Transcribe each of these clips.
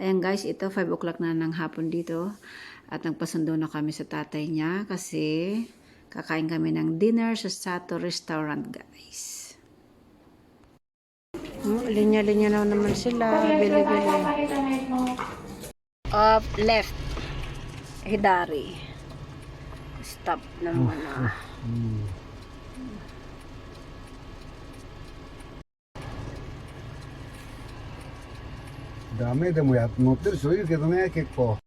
Ayan guys, ito 5 o'clock na ng hapon dito. At nagpasundo na kami sa tatay niya kasi kakain kami ng dinner sa Sato Restaurant guys. Hmm, linya-linya na naman sila. Bili-bili. Up left. Hidari. Stop naman na. ダ Dami, de mo yat motor suyu kita na yakik po.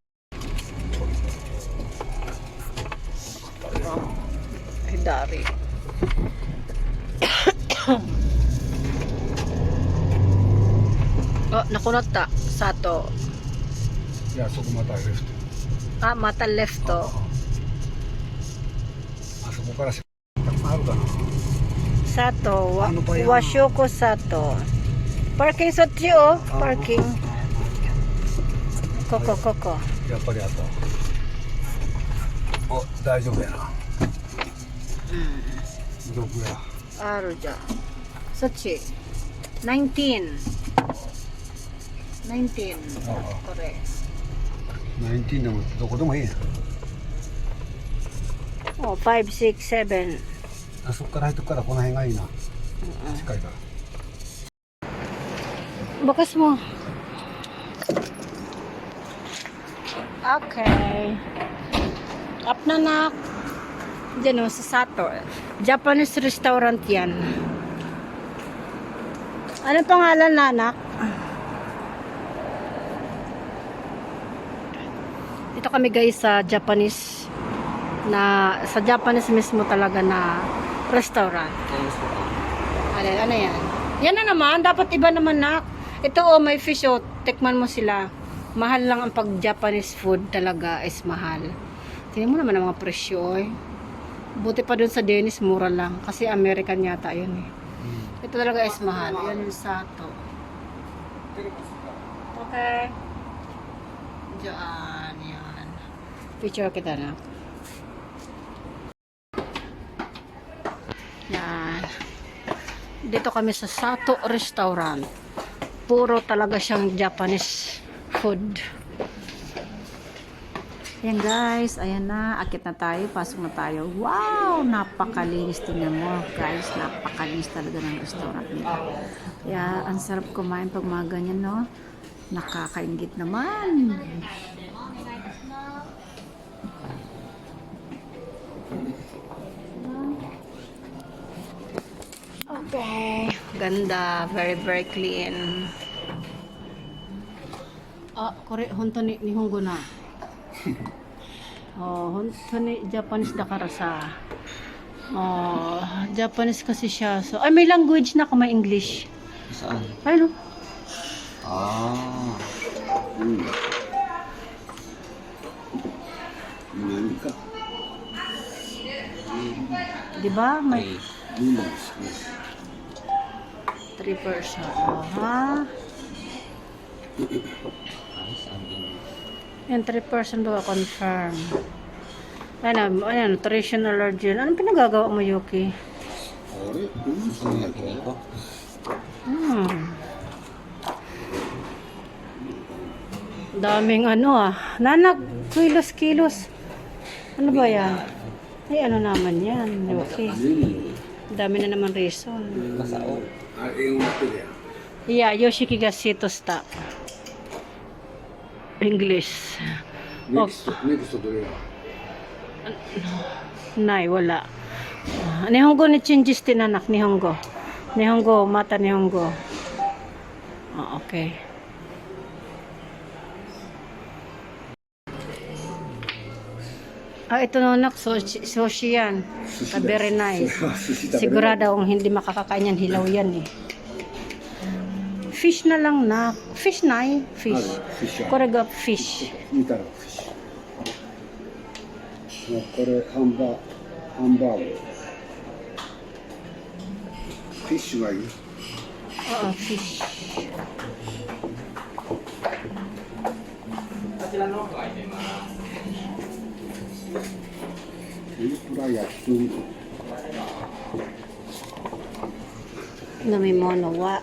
Ay, dari. oh, nakunot ta. Sato. Ya, so mata left. Ah, mata left to. Oh, oh. Ah, Aso ah. ah, ko para sa Takmarugan. Sato. Wa ano Washoko Sato. Parking sa tiyo. Parking. Oh. Parking. Koko, koko. やっぱりあったお大丈夫やなどこや？Aro dyan. Sochi. 19. 19. Oo. Correct. 19でもどこでもいいやん Oh, 5, 6, 7. あそこから入ってくからこの辺がいいな近いから Bakas mo. Okay. Up na nak. Diyan o, sa Sato. Japanese restaurant yan. Ano pangalan na anak? Ito kami guys sa Japanese na sa Japanese mismo talaga na restaurant. Ano, ano yan? Yan na naman, dapat iba naman nak. Ito oh, may fish oh, tikman mo sila. Mahal lang ang pag Japanese food talaga is mahal. Tingnan mo naman ang mga presyo eh. Buti pa dun sa Dennis, mura lang. Kasi American yata yun eh. Ito talaga is mahal. Yan yung sato. Okay. Diyan, yan. Picture kita na. Yan. Dito kami sa Sato Restaurant. Puro talaga siyang Japanese food. Ayan guys, ayan na, akit na tayo, pasok na tayo. Wow, napakalinis tingnan mo guys, napakalinis talaga ng restaurant nila. Kaya ang sarap kumain pag mga ganyan no, nakakaingit naman. Okay, ganda, very very clean. Ah, kore, honto ni nihongo na. Oh, honto ni Japanese da kara sa. Oh, Japanese kasi siya. So, ay may language na ka may English. Saan? Ay no. Ah. Hmm. Ka? Di ba? May three person. Oh, ha? Yan, 3% daw confirm. Ano, ano, nutrition allergy. Anong pinagagawa mo, Yuki? Sorry, mm, ko. Hmm. Daming ano ah. Nanak, kilos-kilos. Ano ba yan? Ay, ano naman yan, Yuki? Dami na naman reason. Masao. Ah, ah. Yeah, Yoshiki Gasito stop. English. May oh. gusto, may gusto doon yun. Ano? Nay, wala. Ah, nihongo ni changes tinanak, Nihongo. Nihongo, mata Nihongo. Oh, okay. Ah, ito no, nak, so, so yan. Sushi, very nice. Sigurado akong hindi makakakain yan, hilaw yan eh Fish na lang na. Fish na eh. Fish. フィッシュこれが fish. 見たらフィッシュこれハンバーハンバーグフィッシュがいい Oo, fish. 天ぷら焼き鳥 Namimono wa.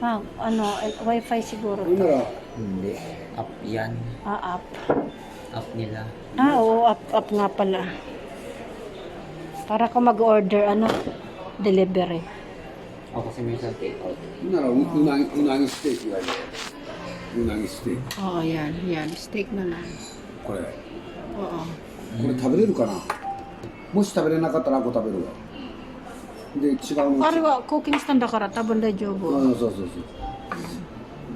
Ah, ano, eh, wifi siguro. ほんなら Hindi. Up yan. Ah, up. Up nila. Ah, oo, up, up nga pala. Para ko mag-order, ano, delivery. Ako kasi minsan take out. ほんならううなぎうなぎステーキがいいウナギステーキ Oo, yan, yan. Steak na lang. これ Oo. これ食べれるかなもし食べれなかったらあこ食べるわ で違うのあれは、コーキングスタンだから多分大丈夫。あそうそうそう。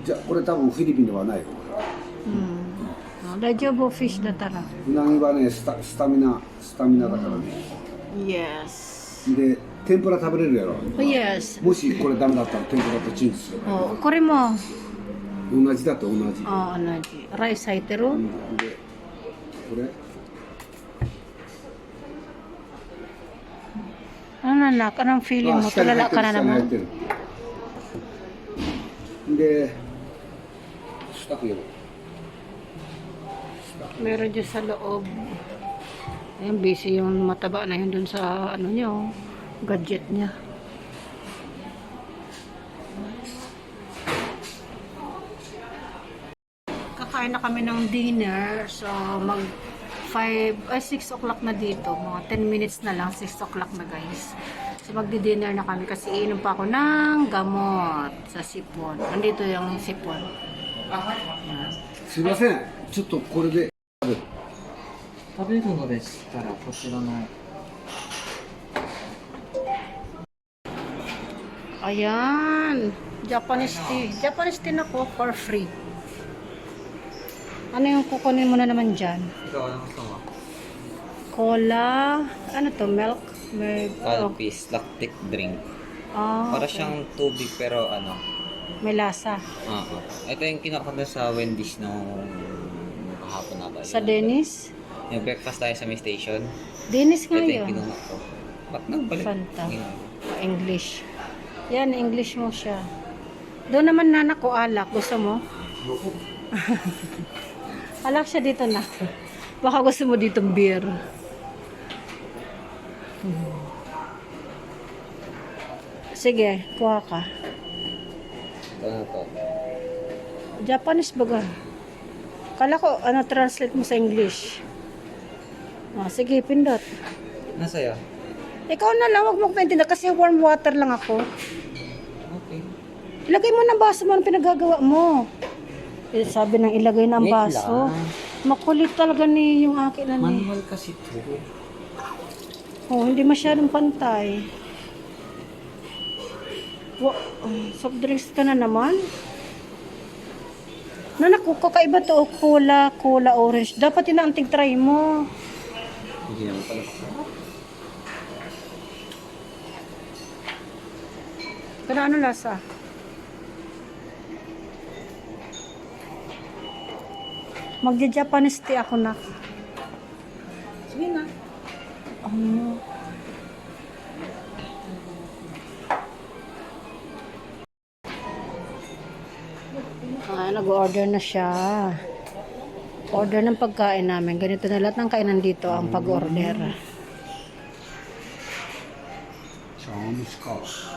じゃあこれ多分フィリピンではないよ。うん。あ大丈夫、フィッシュだったら。うなぎはねスタスタミナスタミナだからね。Yes. で天ぷら食べれるやろ。Yes. もしこれダメだったら天ぷらとチンする Oh, これも、同じだと同じ、oh, ano, rice 入ってる？うん。でこれ Ano na nak? Anong feeling mo? Tulala ka na naman? Hindi. Stuck yun. Meron dyan sa loob. Ayun, busy yung mataba na yun dun sa ano niya, oh, gadget niya. Kakain na kami ng dinner, so mag 5, ay 6 o'clock na dito. Mga 10 minutes na lang, 6 o'clock na guys. So, magdi-dinner na kami kasi iinom pa ako ng gamot sa sipon. Andito yung sipon. すいませんちょっとこれで食べるのでしたらこちらの Ayan. Japanese tea. Japanese tea na ko for free. Ano yung kukunin mo na naman dyan? Ikaw ano gusto mo? Cola. Ano to? Milk? Milk. Oh. Alpis lactic drink. Ah, Para okay. siyang tubig pero ano. May lasa. Oo. Ito yung kinakanta sa Wendy's nung kahapon na tayo. Sa Dennis? Yung breakfast tayo sa may station. Dennis nga Ito yung yun. kinuha ko. Ba't nagbalik? Fanta. Ginagawa. English. Yan, English mo siya. Doon naman nanak ko alak. Gusto mo? alak siya dito na. Baka gusto mo ditong beer. Hmm. Sige, kuha ka. Na to. Japanese baga. Kala ko, ano, translate mo sa English. Ah, sige, pindot. Nasa'yo? Ikaw na lang, huwag mo ko maintindihan kasi warm water lang ako. Okay. Ilagay mo ng baso mo, ang pinagagawa mo. Eh, sabi ng ilagay ng Wait baso. lang. Makulit talaga ni yung akin na ni. Manual kasi to. Oh, hindi masyadong pantay. Wa, oh, soft drinks ka na naman. Nanak, kakaiba to. oh, Cola, cola orange. Dapat yun ang anting try mo. Hindi naman pala. Kana ano lasa? Magja-Japanese tea ako na. Sige na. Ano? Um, Ah, nag-order na siya. Order ng pagkain namin. Ganito na lahat ng kainan dito ang pag-order. Chinese cost.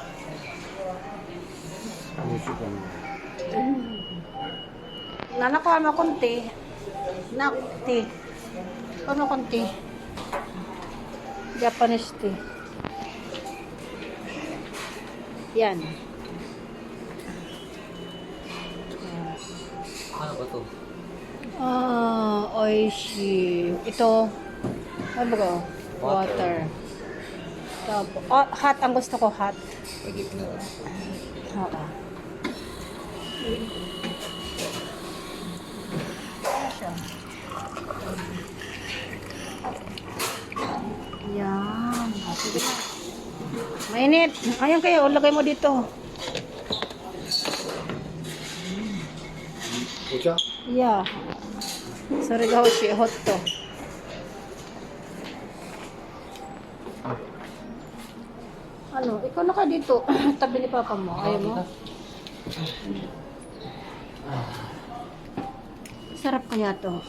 Nanakuha mo konti. Nak, tea. Ano kong tea? Japanese tea. Yan. Ano ba to? Ah, oishi. Ito, ano ba ko? Water. Tapos, oh, hot ang gusto ko, hot. Sige, Oo. Mainit. Ayan kayo. Lagay mo dito. お茶 Yeah. Surigahoshi, hot to. Ano, ikaw na ka dito. Tabi ni papa mo. Ayaw mo? Sarap kaya to.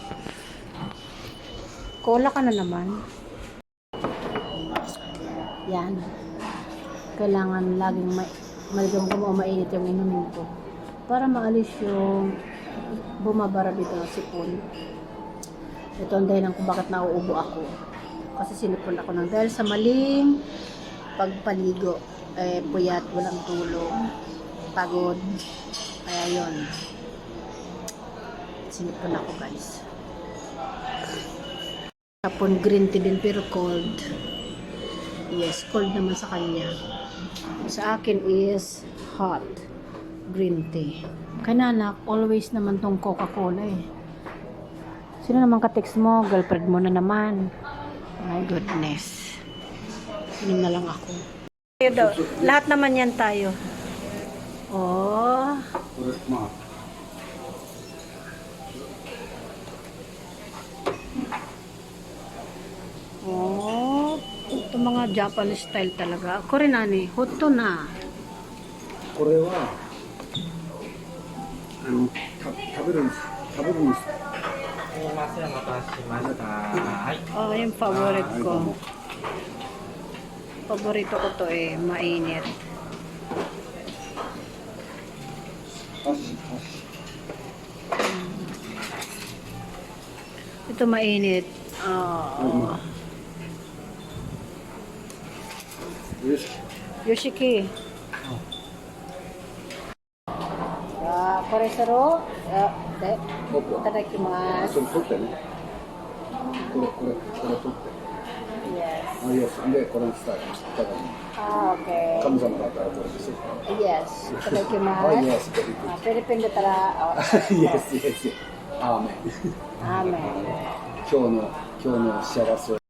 Cola ka na naman. Yan. Kailangan laging may maligam o mainit yung inumin ko. Para maalis yung bumabara dito na sipon. Ito ang dahilan kung bakit nauubo ako. Kasi sinipon ako ng dahil sa maling pagpaligo. Eh, puyat, walang tulog, pagod. Kaya yun. Sinipon ako guys. Tapon green tea din pero cold. Yes, cold naman sa kanya. Sa akin is hot green tea. Kananak, always naman tong Coca-Cola eh. Sino naman ka-text mo? Girlfriend mo na naman. My goodness. Inom na lang ako. Lahat naman yan tayo. Oh. ano, Japanese style talaga. Kore nani, hoto na. Kore wa, ano, tabirin, tabirin. Oh, yung favorite ko. Paborito ko to eh, mainit. Ito mainit. Oh. よしき。これそれいただきます。れ取ってね。これこれこれ取って。Yes. Oh, これス。あ、OK。神様だったらこれです。Yes. いただきます。yes. フィリピンだったら。yes, yes, アーメン。アーメン。今日の今日の幸せ。